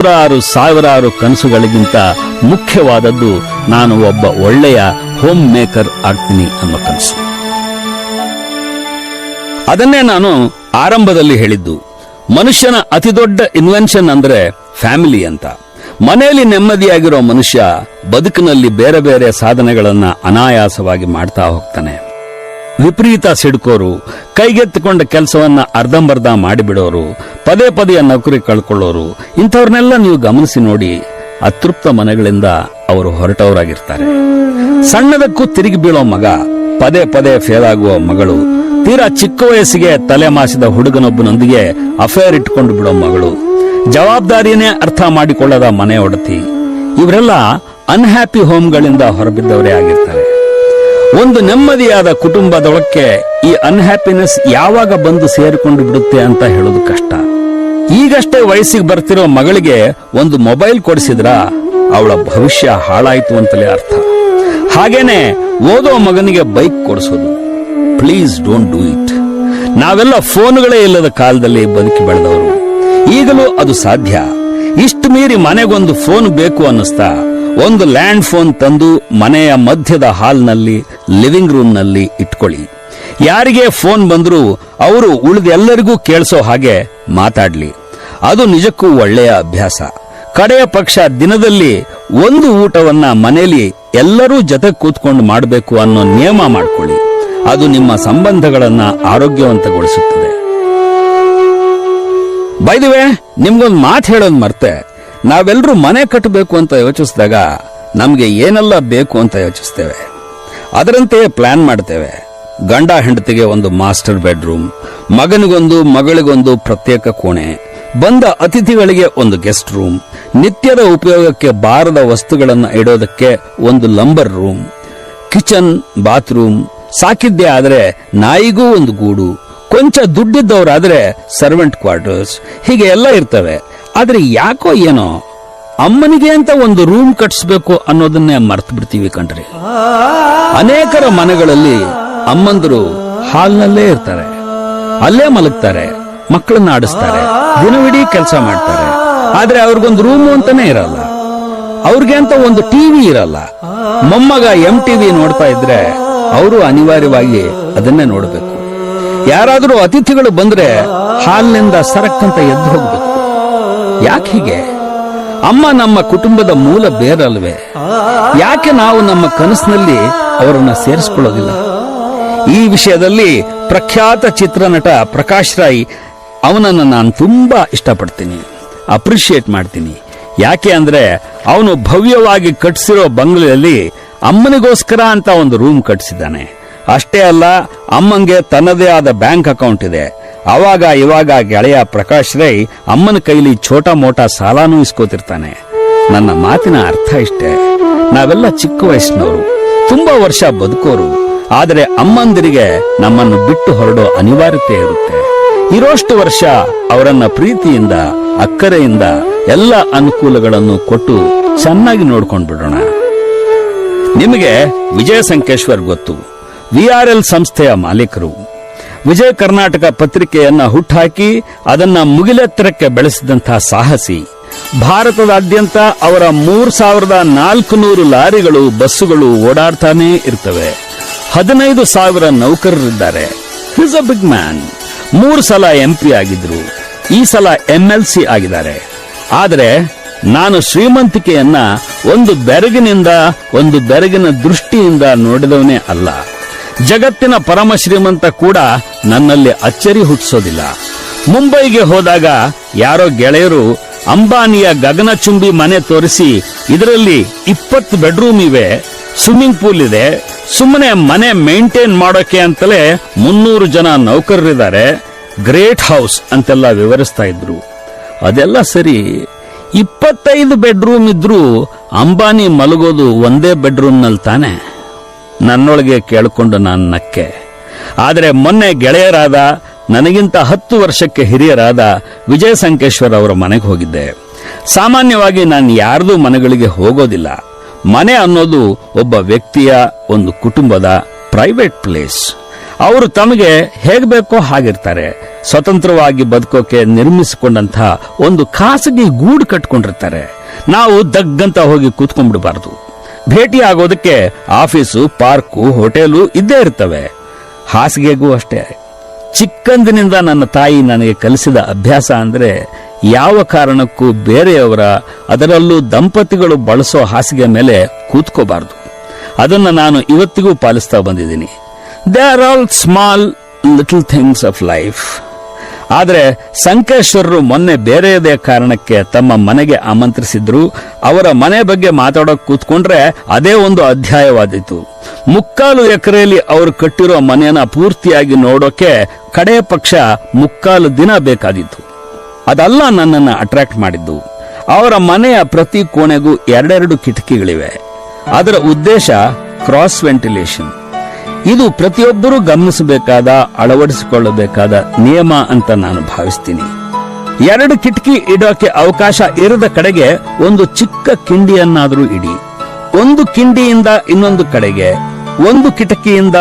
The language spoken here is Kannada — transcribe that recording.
ನೂರಾರು ಸಾವಿರಾರು ಕನಸುಗಳಿಗಿಂತ ಮುಖ್ಯವಾದದ್ದು ನಾನು ಒಬ್ಬ ಒಳ್ಳೆಯ ಹೋಮ್ ಮೇಕರ್ ಆಗ್ತೀನಿ ಅನ್ನೋ ಕನಸು. ಅದನ್ನೇ ನಾನು ಆರಂಭದಲ್ಲಿ ಹೇಳಿದ್ದು, ಮನುಷ್ಯನ ಅತಿದೊಡ್ಡ ಇನ್ವೆನ್ಷನ್ ಅಂದ್ರೆ ಫ್ಯಾಮಿಲಿ ಅಂತ. ಮನೆಯಲ್ಲಿ ನೆಮ್ಮದಿಯಾಗಿರೋ ಮನುಷ್ಯ ಬದುಕಿನಲ್ಲಿ ಬೇರೆ ಬೇರೆ ಸಾಧನೆಗಳನ್ನ ಅನಾಯಾಸವಾಗಿ ಮಾಡ್ತಾ ಹೋಗ್ತಾನೆ. ವಿಪರೀತ ಸಿಡ್ಕೋರು, ಕೈಗೆತ್ತಿಕೊಂಡ ಕೆಲಸವನ್ನ ಅರ್ಧಂಬರ್ಧ ಮಾಡಿಬಿಡೋರು ಪದೇ ಪದೇ ನೌಕರಿ ಕಳ್ಕೊಳ್ಳೋರು, ಇಂಥವ್ರನ್ನೆಲ್ಲ ನೀವು ಗಮನಿಸಿ ನೋಡಿ, ಅತೃಪ್ತ ಮನೆಗಳಿಂದ ಅವರು ಹೊರಟವರಾಗಿರ್ತಾರೆ. ಸಣ್ಣದಕ್ಕೂ ತಿರುಗಿ ಬೀಳೋ ಮಗ, ಪದೇ ಪದೇ ಫೇಲ್ ಆಗುವ ಮಗಳು, ತೀರಾ ಚಿಕ್ಕ ವಯಸ್ಸಿಗೆ ತಲೆ ಮಾಸಿದ ಹುಡುಗನೊಬ್ಬನೊಂದಿಗೆ ಅಫೇರ್ ಇಟ್ಕೊಂಡು ಬಿಡೋ ಮಗಳು, ಜವಾಬ್ದಾರಿಯನ್ನೇ ಅರ್ಥ ಮಾಡಿಕೊಳ್ಳದ ಮನೆ ಒಡತಿ, ಇವರೆಲ್ಲ ಅನ್ಹ್ಯಾಪಿ ಹೋಮ್ಗಳಿಂದ ಹೊರಬಿದ್ದವರೇ ಆಗಿರ್ತಾರೆ. ಒಂದು ನೆಮ್ಮದಿಯಾದ ಕುಟುಂಬದೊಳಕ್ಕೆ ಈ ಅನ್ಹ್ಯಾಪಿನೆಸ್ ಯಾವಾಗ ಬಂದು ಸೇರಿಕೊಂಡು ಬಿಡುತ್ತೆ ಅಂತ ಹೇಳೋದು ಕಷ್ಟ. ಈಗಷ್ಟೇ ವಯಸ್ಸಿಗೆ ಬರ್ತಿರೋ ಮಗಳಿಗೆ ಒಂದು ಮೊಬೈಲ್ ಕೊಡಿಸಿದ್ರ ಅವಳ ಭವಿಷ್ಯ ಹಾಳಾಯ್ತು ಅಂತಲೇ ಅರ್ಥ. ಹಾಗೇನೆ ಓದೋ ಮಗನಿಗೆ ಬೈಕ್ ಕೊಡಿಸೋದು. ಪ್ಲೀಸ್ ಡೋಂಟ್ ಡೂ ಇಟ್ ನಾವೆಲ್ಲ ಫೋನ್ಗಳೇ ಇಲ್ಲದ ಕಾಲದಲ್ಲಿ ಬದುಕಿ ಬೆಳೆದವರು. ಈಗಲೂ ಅದು ಸಾಧ್ಯ. ಇಷ್ಟು ಮೀರಿ ಮನೆಗೊಂದು ಫೋನ್ ಬೇಕು ಅನ್ನಿಸ್ತಾ ಒಂದು ಲ್ಯಾಂಡ್ ಫೋನ್ ತಂದು ಮನೆಯ ಮಧ್ಯದ ಹಾಲ್ನಲ್ಲಿ, ಲಿವಿಂಗ್ ರೂಮ್ನಲ್ಲಿ ಇಟ್ಕೊಳ್ಳಿ. ಯಾರಿಗೆ ಫೋನ್ ಬಂದರೂ ಅವರು ಉಳಿದೆಲ್ಲರಿಗೂ ಕೇಳಿಸೋ ಹಾಗೆ ಮಾತಾಡ್ಲಿ. ಅದು ನಿಜಕ್ಕೂ ಒಳ್ಳೆಯ ಅಭ್ಯಾಸ. ಕಡೆಯ ಪಕ್ಷ ದಿನದಲ್ಲಿ ಒಂದು ಊಟವನ್ನ ಮನೆಯಲ್ಲಿ ಎಲ್ಲರೂ ಜೊತೆ ಕೂತ್ಕೊಂಡು ಮಾಡಬೇಕು ಅನ್ನೋ ನಿಯಮ ಮಾಡಿಕೊಳ್ಳಿ. ಅದು ನಿಮ್ಮ ಸಂಬಂಧಗಳನ್ನ ಆರೋಗ್ಯವಂತಗೊಳಿಸುತ್ತದೆ. ಬೈದಿವೆ ನಿಮ್ಗೊಂದು ಮಾತು ಹೇಳೋದು ಮರ್ತೆ. ನಾವೆಲ್ಲರೂ ಮನೆ ಕಟ್ಟಬೇಕು ಅಂತ ಯೋಚಿಸಿದಾಗ ನಮ್ಗೆ ಏನೆಲ್ಲ ಬೇಕು ಅಂತ ಯೋಚಿಸ್ತೇವೆ. ಅದರಂತೆ ಪ್ಲಾನ್ ಮಾಡ್ತೇವೆ. ಗಂಡ ಹೆಂಡತಿಗೆ ಒಂದು ಮಾಸ್ಟರ್ ಬೆಡ್ರೂಮ್, ಮಗನಿಗೊಂದು ಮಗಳಿಗೊಂದು ಪ್ರತ್ಯೇಕ ಕೋಣೆ ಬಂದ ಅತಿಥಿಗಳಿಗೆ ಒಂದು ಗೆಸ್ಟ್ ರೂಮ್, ನಿತ್ಯದ ಉಪಯೋಗಕ್ಕೆ ಬಾರದ ವಸ್ತುಗಳನ್ನು ಇಡೋದಕ್ಕೆ ಒಂದು ಲಂಬರ್ ರೂಮ್, ಕಿಚನ್, ಬಾತ್ರೂಮ್, ಸಾಕಿದ್ದೇ ಆದರೆ ನಾಯಿಗೂ ಒಂದು ಗೂಡು, ಕೊಂಚ ದುಡ್ಡಿದ್ದವರಾದರೆ ಸರ್ವೆಂಟ್ ಕ್ವಾರ್ಟರ್ಸ್, ಹೀಗೆ ಎಲ್ಲ ಇರ್ತವೆ. ಆದರೆ ಯಾಕೋ ಏನೋ ಅಮ್ಮನಿಗೆ ಅಂತ ಒಂದು ರೂಮ್ ಕಟ್ಸ್ಬೇಕು ಅನ್ನೋದನ್ನೇ ಮರ್ತು ಬಿಡ್ತೀವಿ ಕಣ್ರಿ ಅನೇಕರ ಮನೆಗಳಲ್ಲಿ ಅಮ್ಮಂದರು ಹಾಲ್ನಲ್ಲೇ ಇರ್ತಾರೆ. ಅಲ್ಲೇ ಮಲಗ್ತಾರೆ. ಮಕ್ಕಳನ್ನ ಆಡಿಸ್ತಾರೆ. ದಿನವಿಡೀ ಕೆಲಸ ಮಾಡ್ತಾರೆ. ಆದ್ರೆ ಅವ್ರಿಗೊಂದು ರೂಮು ಅಂತಾನೆ ಇರಲ್ಲ. ಅವ್ರಿಗೆ ಅಂತ ಒಂದು ಟಿವಿ ಇರಲ್ಲ. ಮೊಮ್ಮಗ ಎಂ ಟಿವಿ ನೋಡ್ತಾ ಇದ್ರೆ ಅವರು ಅನಿವಾರ್ಯವಾಗಿ ಅದನ್ನೇ ನೋಡಬೇಕು. ಯಾರಾದರೂ ಅತಿಥಿಗಳು ಬಂದ್ರೆ ಹಾಲಿನಿಂದ ಸರಕ್ಕಂತ ಎದ್ದು ಹೋಗ್ಬೇಕು. ಯಾಕೆ ಹೀಗೆ? ಅಮ್ಮ ನಮ್ಮ ಕುಟುಂಬದ ಮೂಲ ಬೇರಲ್ವೇ? ಯಾಕೆ ನಾವು ನಮ್ಮ ಕನಸಿನಲ್ಲಿ ಅವರನ್ನ ಸೇರಿಸ್ಕೊಳ್ಳೋದಿಲ್ಲ? ಈ ವಿಷಯದಲ್ಲಿ ಪ್ರಖ್ಯಾತ ಚಿತ್ರನಟ ಪ್ರಕಾಶ್ ರಾಯ್ ಅವನನ್ನು ನಾನು ತುಂಬಾ ಇಷ್ಟಪಡ್ತೀನಿ ಅಪ್ರಿಷಿಯೇಟ್ ಮಾಡ್ತೀನಿ. ಯಾಕೆ ಅಂದ್ರೆ ಅವನು ಭವ್ಯವಾಗಿ ಕಟ್ಟಿಸಿರೋ ಬಂಗ್ಲೆಯಲ್ಲಿ ಅಮ್ಮನಿಗೋಸ್ಕರ ಅಂತ ಒಂದು ರೂಮ್ ಕಟ್ಟಿಸಿದ್ದಾನೆ ಅಷ್ಟೇ ಅಲ್ಲ, ಅಮ್ಮಂಗೆ ತನ್ನದೇ ಆದ ಬ್ಯಾಂಕ್ ಅಕೌಂಟ್ ಇದೆ. ಅವಾಗ ಇವಾಗ ಗೆಳೆಯ ಪ್ರಕಾಶ್ ರೈ ಅಮ್ಮನ ಕೈಲಿ ಛೋಟ ಮೋಟ ಸಾಲಾನೂ ಇಸ್ಕೋತಿರ್ತಾನೆ. ನನ್ನ ಮಾತಿನ ಅರ್ಥ ಇಷ್ಟೇ. ನಾವೆಲ್ಲ ಚಿಕ್ಕ ವಯಸ್ಸಿನವರು, ತುಂಬಾ ವರ್ಷ ಬದುಕೋರು. ಆದರೆ ಅಮ್ಮಂದಿರಿಗೆ ನಮ್ಮನ್ನು ಬಿಟ್ಟು ಹೊರಡೋ ಅನಿವಾರ್ಯತೆ ಇರುತ್ತೆ. ಇರೋಷ್ಟು ವರ್ಷ ಅವರನ್ನ ಪ್ರೀತಿಯಿಂದ, ಅಕ್ಕರೆಯಿಂದ ಎಲ್ಲ ಅನುಕೂಲಗಳನ್ನು ಕೊಟ್ಟು ಚೆನ್ನಾಗಿ ನೋಡ್ಕೊಂಡು ಬಿಡೋಣ ನಿಮಗೆ ವಿಜಯ ಸಂಕೇಶ್ವರ್ ಗೊತ್ತು ವಿಆರ್ಎಲ್ ಸಂಸ್ಥೆಯ ಮಾಲೀಕರು. ವಿಜಯ ಕರ್ನಾಟಕ ಪತ್ರಿಕೆಯನ್ನ ಹುಟ್ಟಾಕಿ ಅದನ್ನ ಮುಗಿಲೆತ್ತರಕ್ಕೆ ಬೆಳೆಸಿದಂತಹ ಸಾಹಸಿ. ಭಾರತದಾದ್ಯಂತ ಅವರ ಮೂರ್ ಸಾವಿರದ ನಾಲ್ಕು ನೂರು ಲಾರಿಗಳು, ಬಸ್ಸುಗಳು ಓಡಾಡ್ತಾನೇ ಇರ್ತವೆ. ಹದಿನೈದು ಸಾವಿರ ನೌಕರರಿದ್ದಾರೆ. ಬಿಗ್ ಮ್ಯಾನ್ ಮೂರು ಸಲ ಎಂಪಿ ಆಗಿದ್ರು. ಈ ಸಲ ಎಂ ಎಲ್ ಸಿ ಆಗಿದ್ದಾರೆ. ಆದರೆ ನಾನು ಶ್ರೀಮಂತಿಕೆಯನ್ನ ಒಂದು ಬೆರಗಿನಿಂದ, ಒಂದು ಬೆರಗಿನ ದೃಷ್ಟಿಯಿಂದ ನೋಡಿದವನೇ ಅಲ್ಲ. ಜಗತ್ತಿನ ಪರಮ ಶ್ರೀಮಂತ ಕೂಡ ನನ್ನಲ್ಲಿ ಅಚ್ಚರಿ ಹುಟ್ಟಿಸೋದಿಲ್ಲ. ಮುಂಬೈಗೆ ಹೋದಾಗ ಯಾರೋ ಗೆಳೆಯರು ಅಂಬಾನಿಯ ಗಗನಚುಂಬಿ ಮನೆ ತೋರಿಸಿ, ಇದರಲ್ಲಿ ಇಪ್ಪತ್ತು ಬೆಡ್ರೂಮ್ ಇವೆ. ಸ್ವಿಮ್ಮಿಂಗ್ ಪೂಲ್ ಇದೆ. ಸುಮ್ಮನೆ ಮನೆ ಮೇಂಟೈನ್ ಮಾಡೋಕೆ ಅಂತಲೇ ಮುನ್ನೂರು ಜನ ನೌಕರರಿದ್ದಾರೆ. ಗ್ರೇಟ್ ಹೌಸ್ ಅಂತೆಲ್ಲ ವಿವರಿಸ್ತಾ ಇದ್ರು. ಅದೆಲ್ಲ ಸರಿ. ಇಪ್ಪತ್ತೈದು ಬೆಡ್ರೂಮ್ ಇದ್ರೂ ಅಂಬಾನಿ ಮಲಗೋದು ಒಂದೇ ಬೆಡ್ರೂಮ್ನಲ್ಲಿ ತಾನೆ? ನನ್ನೊಳಗೆ ಕೇಳಿಕೊಂಡು ನಾನು ನಕ್ಕೆ. ಆದರೆ ಮೊನ್ನೆ ಗೆಳೆಯರಾದ, ನನಗಿಂತ ಹತ್ತು ವರ್ಷಕ್ಕೆ ಹಿರಿಯರಾದ ವಿಜಯ ಸಂಕೇಶ್ವರ್ ಅವರ ಮನೆಗೆ ಹೋಗಿದ್ದೆ. ಸಾಮಾನ್ಯವಾಗಿ ನಾನು ಯಾರ್ದೂ ಮನೆಗಳಿಗೆ ಹೋಗೋದಿಲ್ಲ. ಮನೆ ಅನ್ನೋದು ಒಬ್ಬ ವ್ಯಕ್ತಿಯ ಒಂದು ಕುಟುಂಬದ ಪ್ರೈವೇಟ್ ಪ್ಲೇಸ್ ಅವರು ತಮಗೆ ಹೇಗೆ ಬೇಕೋ ಹಾಗಿರ್ತಾರೆ. ಸ್ವತಂತ್ರವಾಗಿ ಬದುಕೋಕೆ ನಿರ್ಮಿಸಿಕೊಂಡಂತಹ ಒಂದು ಖಾಸಗಿ ಗೂಡು ಕಟ್ಕೊಂಡಿರ್ತಾರೆ. ನಾವು ದಗ್ಗಂತ ಹೋಗಿ ಕೂತ್ಕೊಂಡ್ಬಿಡಬಾರ್ದು. ಭೇಟಿ ಆಗೋದಕ್ಕೆ ಆಫೀಸು, ಪಾರ್ಕು, ಹೋಟೆಲು ಇದ್ದೇ ಇರ್ತವೆ. ಹಾಸಿಗೆಗೂ ಅಷ್ಟೇ. ಚಿಕ್ಕಂದಿನಿಂದ ನನ್ನ ತಾಯಿ ನನಗೆ ಕಲಿಸಿದ ಅಭ್ಯಾಸ ಅಂದ್ರೆ ಯಾವ ಕಾರಣಕ್ಕೂ ಬೇರೆಯವರ, ಅದರಲ್ಲೂ ದಂಪತಿಗಳು ಬಳಸೋ ಹಾಸಿಗೆ ಮೇಲೆ ಕೂತ್ಕೋಬಾರ್ದು. ಅದನ್ನು ನಾನು ಇವತ್ತಿಗೂ ಪಾಲಿಸ್ತಾ ಬಂದಿದ್ದೀನಿ. They are all small little things of life ಆದರೆ ಸಂಕೇಶ್ವರರು ಮೊನ್ನೆ ಬೇರೆಯದೇ ಕಾರಣಕ್ಕೆ ತಮ್ಮ ಮನೆಗೆ ಆಮಂತ್ರಿಸಿದ್ರು. ಅವರ ಮನೆ ಬಗ್ಗೆ ಮಾತಾಡೋಕೆ ಕೂತ್ಕೊಂಡ್ರೆ ಅದೇ ಒಂದು ಅಧ್ಯಾಯವಾದೀತು. ಮುಕ್ಕಾಲು ಎಕರೆಯಲ್ಲಿ ಅವರು ಕಟ್ಟಿರೋ ಮನೆಯನ್ನ ಪೂರ್ತಿಯಾಗಿ ನೋಡೋಕೆ ಕಡೆಯ ಪಕ್ಷ ಮುಕ್ಕಾಲು ದಿನ ಬೇಕಾದಿತ್ತು ಅದಲ್ಲ ನನ್ನನ್ನು ಅಟ್ರಾಕ್ಟ್ ಮಾಡಿದ್ದು. ಅವರ ಮನೆಯ ಪ್ರತಿ ಕೋಣೆಗೂ ಎರಡೆರಡು ಕಿಟಕಿಗಳಿವೆ. ಅದರ ಉದ್ದೇಶ ಕ್ರಾಸ್ ವೆಂಟಿಲೇಷನ್ ಇದು ಪ್ರತಿಯೊಬ್ಬರೂ ಗಮನಿಸಬೇಕಾದ, ಅಳವಡಿಸಿಕೊಳ್ಳಬೇಕಾದ ನಿಯಮ ಅಂತ ನಾನು ಭಾವಿಸ್ತೀನಿ. ಎರಡು ಕಿಟಕಿ ಇಡೋಕೆ ಅವಕಾಶ ಇರದ ಕಡೆಗೆ ಒಂದು ಚಿಕ್ಕ ಕಿಂಡಿಯನ್ನಾದರೂ ಇಡಿ. ಒಂದು ಕಿಂಡಿಯಿಂದ ಇನ್ನೊಂದು ಕಡೆಗೆ, ಒಂದು ಕಿಟಕಿಯಿಂದ